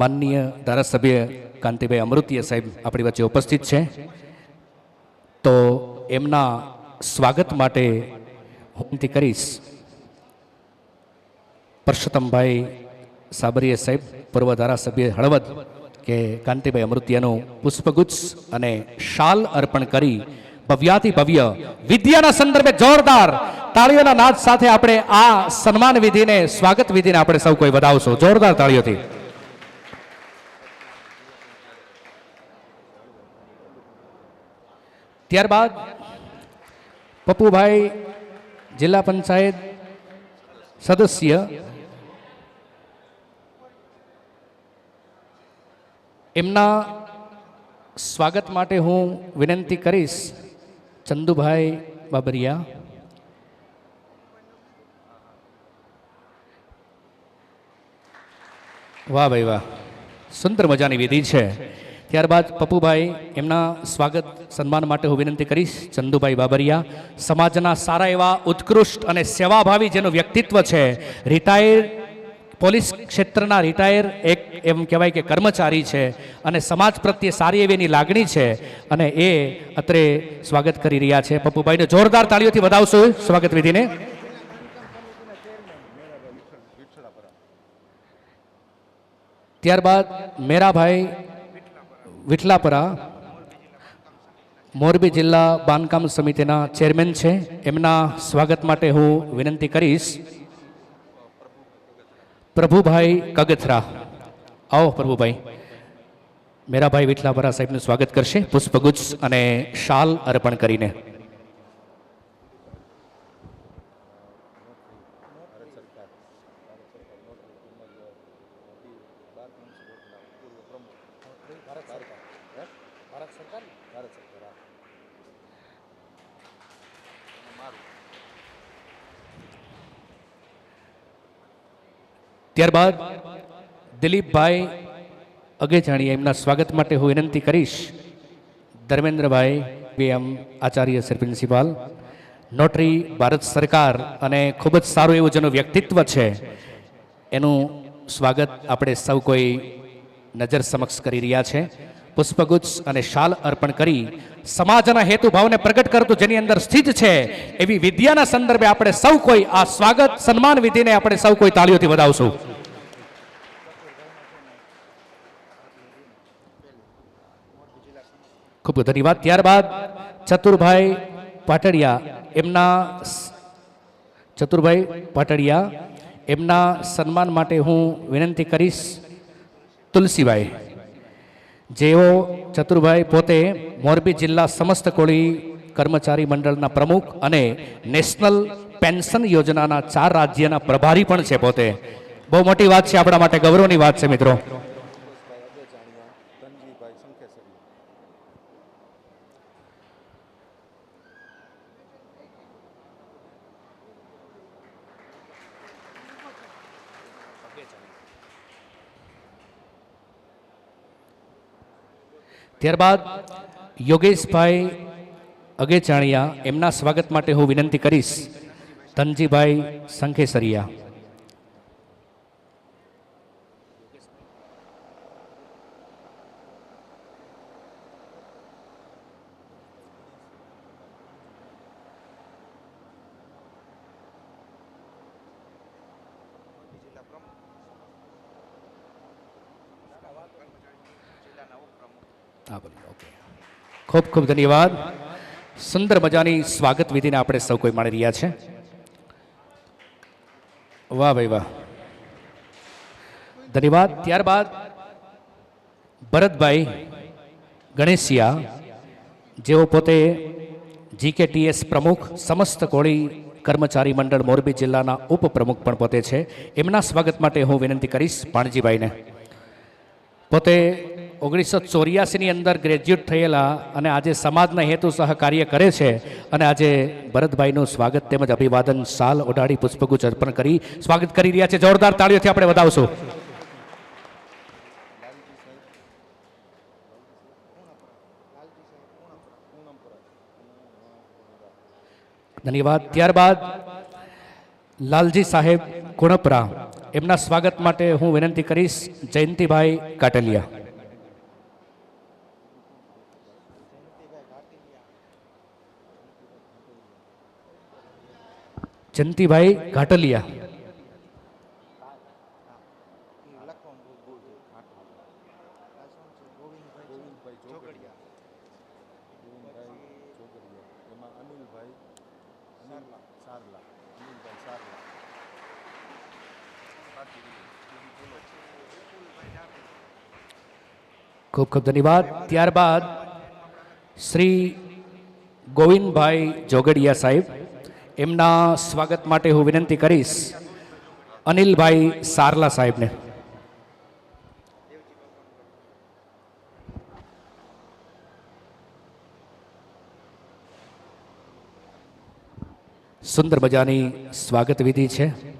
માનનીય ધારાસભ્ય કાંતિભાઈ અમૃતિય સાહેબ આપણી વચ્ચે ઉપસ્થિત છે. તો એમના સ્વાગત માટે વિનંતી કરીશ, પરસોત્તમભાઈ સાબરીએ સાહેબ, પૂર્વ ધારાસભ્ય હળવદ, કે કાંતિભાઈ અમૃતિયાનું પુષ્પગુચ્છ અને શાલ અર્પણ કરી ભવ્યાતિ ભવ્ય વિદ્યાના સંદર્ભે જોરદાર તાળીઓના નાદ સાથે આપણે આ સન્માન વિધિને, સ્વાગત વિધિને આપણે સૌ કોઈ વધાવશો. જોરદાર તાળીઓથી. ત્યારબાદ પપ્પુભાઈ જિલ્લા પંચાયત સદસ્ય એમના સ્વાગત માટે હું વિનંતી કરીશ, ચંદુભાઈ બાબરિયા. વાહ ભાઈ વાહ, સુંદર મજાની વિધિ છે. ત્યારબાદ પપ્પુભાઈ, એમના સ્વાગત સન્માન માટે હું વિનંતી કરીશ. ચંદુભાઈ બાબરિયા, સમાજના સારા એવા ઉત્કૃષ્ટ અને સેવાભાવી જેનું વ્યક્તિત્વ છે રિટાયર પોલીસ ક્ષેત્રના રિટાયર એક એમ કહેવાય કે કર્મચારી છે અને સમાજ પ્રત્યે સારી એવી એની લાગણી છે અને એ અત્રે સ્વાગત કરી રહ્યા છે. પપ્પુભાઈને જોરદાર તાળીઓથી વધાવશો સ્વાગત વિધિને. ત્યારબાદ મેરાભાઈ વિઠલાપરા, મોરબી જિલ્લા બાંધકામ સમિતિના ચેરમેન છે. એમના સ્વાગત માટે હું વિનંતી કરીશ. પ્રભુભાઈ કગથરા. આવો પ્રભુભાઈ. મેરાભાઈ વિઠલાપરા સાહેબનું સ્વાગત કરશે. પુષ્પગુચ્છ અને શાલ અર્પણ કરીને. ત્યારબાદ દિલીપભાઈ અગેજાણીએ એમના સ્વાગત માટે હું વિનંતી કરીશ. Dharmendrabhai PM Acharya sir principal notary Bharat સરકાર અને ખૂબ જ સારું એવું જેનું વ્યક્તિત્વ છે એનું સ્વાગત આપણે સૌ કોઈ નજર સમક્ષ કરી રહ્યા છે. પુષ્પગુચ્છ અને શાલ અર્પણ કરી સમાજના હેતુભાવને પ્રગટ કરતું જેની અંદર સ્થિત છે. એવી વિદ્યાના સંદર્ભે આપણે સૌ કોઈ આ સ્વાગત સન્માન વિધિને આપણે સૌ કોઈ તાળીઓથી વધાવશું. ખૂબ ધન્યવાદ. ત્યારબાદ ચતુરભાઈ પાટડિયા એમના ચતુરભાઈ પાટડિયા એમના સન્માન માટે હું વિનંતી કરીશ. તુલસીભાઈ જેઓ ચતુરભાઈ પોતે મોરબી જિલ્લા સમસ્ત કોળી કર્મચારી મંડળના પ્રમુખ અને નેશનલ પેન્શન યોજનાના ચાર રાજ્યના પ્રભારી પણ છે પોતે. બહુ મોટી વાત છે આપણા માટે, ગૌરવની વાત છે મિત્રો. ત્યારબાદ યોગેશભાઈ અગેચાણિયા એમના સ્વાગત માટે હું વિનંતી કરીશ. ધનજીભાઈ સંખેસરિયા. ખૂબ ખૂબ ધન્યવાદ. સુંદર મજાની સ્વાગત વિધિને આપણે સૌ કોઈ માણી રહ્યા છે. વાહ ભાઈ વાહ. ધન્યવાદ. ત્યારબાદ ભરતભાઈ ગણેશિયા, જેઓ પોતે જીકેટીએસ પ્રમુખ, સમસ્ત કોળી કર્મચારી મંડળ મોરબી જિલ્લાના ઉપપ્રમુખ પણ પોતે છે. એમના સ્વાગત માટે હું વિનંતી કરીશ પાણજીભાઈને પોતે ઓગણીસો ચોર્યાસીની અંદર ગ્રેજ્યુએટ થયેલા અને આજે સમાજના હેતુ સહ કાર્ય કરે છે અને આજે ભરતભાઈનું સ્વાગત તેમજ અભિવાદન સાલ ઓઢાડી પુષ્પગુચ્છ અર્પણ કરી સ્વાગત કરી રહ્યા છે. જોરદાર તાળીઓથી આપણે વધાવશું. ધન્યવાદ. ત્યારબાદ લાલજી સાહેબ કુણપરા. એમના સ્વાગત માટે હું વિનંતી કરીશ જયંતિભાઈ કાટલિયા. જયંતિભાઈ ઘાટલિયા એમાં અનિલભાઈ અનિલ સારલા અનિલભાઈ સારલા ખૂબ ખૂબ ધન્યવાદ ત્યારબાદ શ્રી ગોવિંદભાઈ જોગડિયા સાહેબ એમના સ્વાગત માટે હું વિનંતી કરીશ અનિલભાઈ સારલા સાહેબને. સુંદર મજાની સ્વાગત વિધિ છે.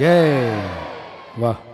જય વાહ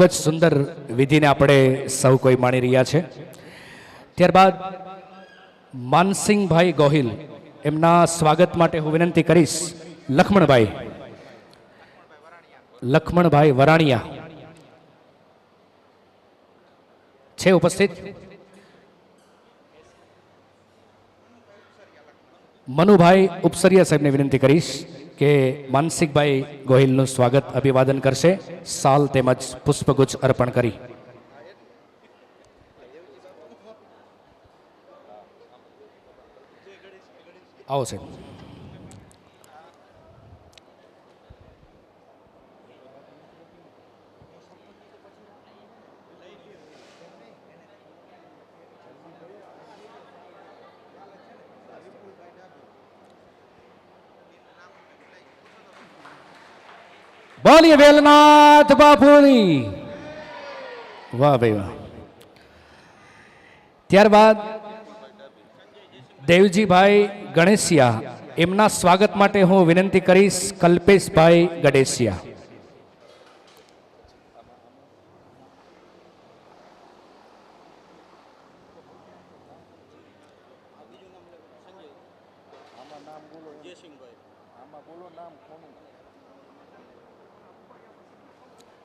ખૂબ જ સુંદર વિધિને આપણે સૌ કોઈ માણી રહ્યા છે. ત્યારબાદ માનસિંહભાઈ ગોહિલ, એમના સ્વાગત માટે હું વિનંતી કરીશ, લખમણભાઈ લખમણભાઈ વરાણિયા, છે ઉપસ્થિત? મનુભાઈ ઉપસરિયા સાહેબને વિનંતી કરીશ. કે માનસિકભાઈ ગોહિલનું સ્વાગત અભિવાદન કરશે. સાલ તેમજ પુષ્પગુચ્છ અર્પણ કરી. આવો સાહેબ. બોલીએ વેલનાથ બાપુની. વાહ ભાઈ વાહ. ત્યારબાદ દેવજીભાઈ ગણેશિયા, એમના સ્વાગત માટે હું વિનંતી કરીશ કલ્પેશભાઈ ગણેશિયા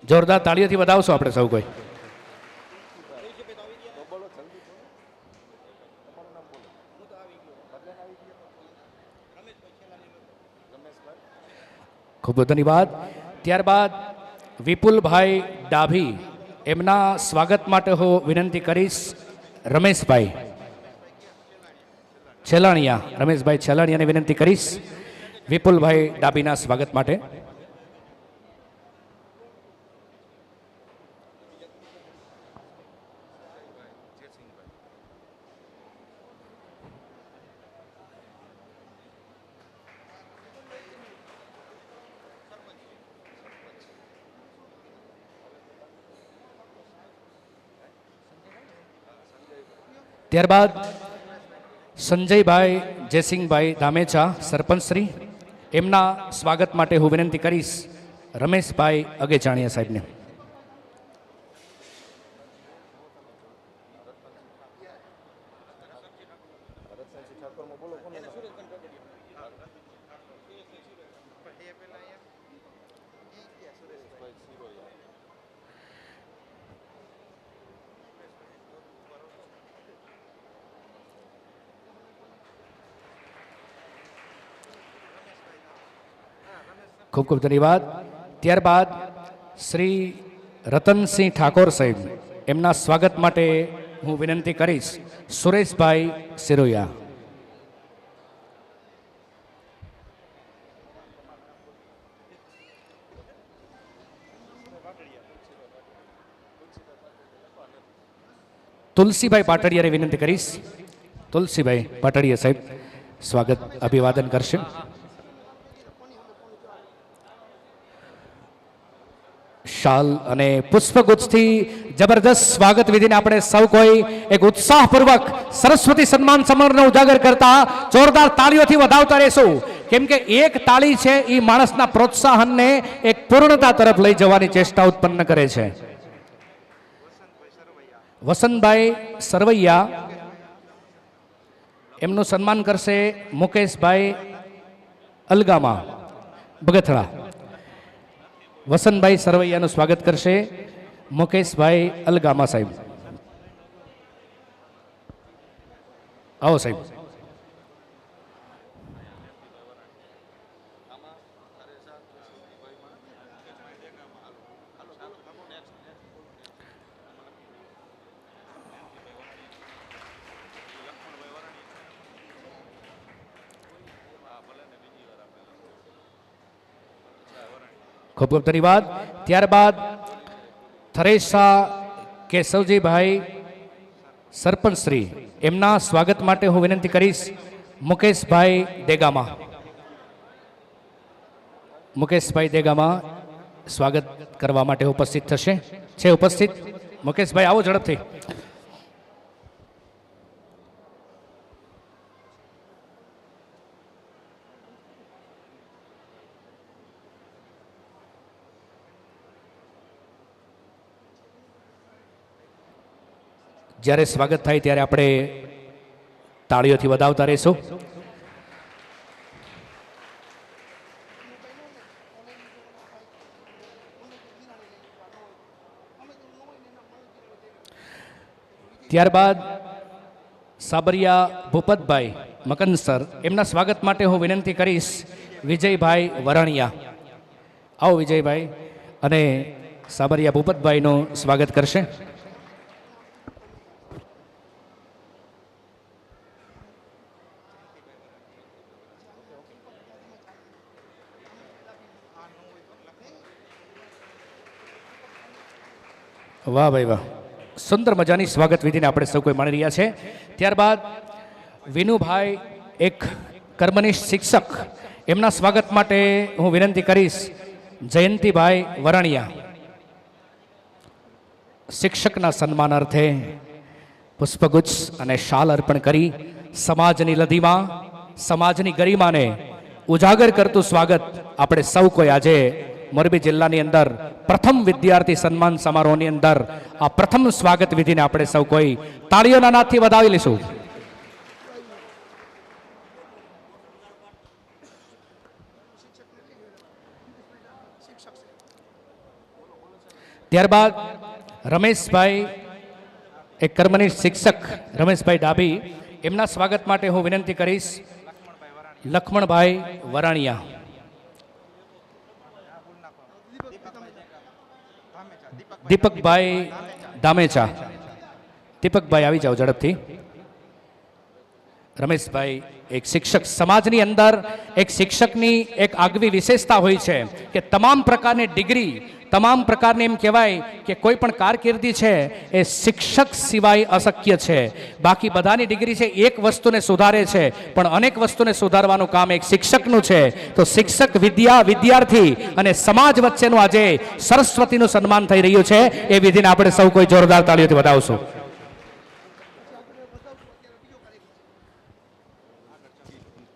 જોરદાર તાળીઓથી વધાવશો આપણે સૌ કોઈ. ખૂબ ધન્યવાદ ત્યારબાદ વિપુલભાઈ ડાભી, એમના સ્વાગત માટે હું વિનંતી કરીશ રમેશભાઈ છેલાણિયા, રમેશભાઈ છેલાણિયાને વિનંતી કરીશ વિપુલભાઈ ડાભીના સ્વાગત માટે. ત્યારબાદ સંજયભાઈ જયસિંહભાઈ ધામેચા સરપંચશ્રી એમના સ્વાગત માટે હું વિનંતી કરીશ રમેશભાઈ અગેચાણીયા સાહેબને. ખૂબ ખૂબ ધન્યવાદ. ત્યારબાદ શ્રી રતનસિંહ ઠાકોર સાહેબ, એમના સ્વાગત માટે હું વિનંતી કરીશ, સુરેશભાઈ સિરોયા. તુલસીભાઈ પાટડિયાને વિનંતી કરીશ. તુલસીભાઈ પાટડિયા સાહેબ, સ્વાગત, અભિવાદન કરશે. શાલ અને પુષ્પગુચ્છથી જબરદસ્ત સ્વાગત વિધિને આપણે સૌ કોઈ એક ઉત્સાહપૂર્વક સરસ્વતી સન્માન સમારોહને ઉજાગર કરતા જોરદાર તાળીઓથી વધાવતા રહેશું. કેમ કે એક તાળી છે એ માણસના પ્રોત્સાહનને એક પૂર્ણતા તરફ લઈ જવાની ચેષ્ટા ઉત્પન્ન કરે છે. વસંતભાઈ સરવૈયા એમનું સન્માન કરશે મુકેશભાઈ અલગામા બગથડા વસંતભાઈ સરવૈયાનું સ્વાગત કરશે મુકેશભાઈ અલગામા સાહેબ. આવો સાહેબ. ખૂબ ખૂબ ધન્યવાદ. ત્યારબાદ થરેસા કેશવજીભાઈ સરપંચ શ્રી એમના સ્વાગત માટે હું વિનંતી કરીશ મુકેશભાઈ દેગામા. મુકેશભાઈ દેગામા સ્વાગત કરવા માટે ઉપસ્થિત થશે. છે ઉપસ્થિત. મુકેશભાઈ, આવો ઝડપથી. જ્યારે સ્વાગત થાય ત્યારે આપણે તાળીઓથી વધાવતા રહીશું. ત્યારબાદ સાબરિયા ભૂપતભાઈ મકનસર એમના સ્વાગત માટે હું વિનંતી કરીશ, વિજયભાઈ વરણિયા. આવો વિજયભાઈ, અને સાબરિયા ભૂપતભાઈનું સ્વાગત કરશે. વાહ ભાઈ વાહ. સુંદર મજાની સ્વાગત વિધિને આપણે સૌ કોઈ માણી રહ્યા છે. ત્યારબાદ વિનુભાઈ એક કર્મનિષ્ઠ શિક્ષક. એમના સ્વાગત માટે હું વિનંતી કરીશ, જયંતિભાઈ વરણિયા, શિક્ષકના સન્માન અર્થે પુષ્પગુચ્છ અને શાલ અર્પણ કરી સમાજની લધીમાં, સમાજની ગરિમાને ઉજાગર કરતું સ્વાગત આપણે સૌ કોઈ આજે મોરબી જિલ્લાની અંદર પ્રથમ વિદ્યાર્થી સન્માન સમારોહની અંદર આ પ્રથમ સ્વાગત વિધિને આપણે સૌ કોઈ તાળીઓના નાદથી વધાવી લઈશું. ત્યારબાદ રમેશભાઈ, એક કર્મની શિક્ષક રમેશભાઈ ડાભી, એમના સ્વાગત માટે હું વિનંતી કરીશ. લક્ષ્મણભાઈ વરાણિયા. દીપકભાઈ દામેચા. દીપકભાઈ આવી જાઓ ઝડપથી. રમેશભાઈ, એક શિક્ષક સમાજની અંદર, એક શિક્ષકની એક આગવી વિશેષતા હોય છે કે તમામ પ્રકારની ડિગ્રી, તમામ પ્રકારની એમ કહેવાય કે કોઈ પણ કારકિર્દી છે એ શિક્ષક સિવાય અશક્ય છે. બાકી બધાની ડિગ્રી છે એક વસ્તુને સુધારે છે, પણ અનેક વસ્તુને સુધારવાનું કામ એક શિક્ષકનું છે. તો શિક્ષક વિદ્યા, વિદ્યાર્થી અને સમાજ વચ્ચેનું આજે સરસ્વતીનું સન્માન થઈ રહ્યું છે. એ વિધિને આપણે સૌ કોઈ જોરદાર તાળીઓથી વધાવશું.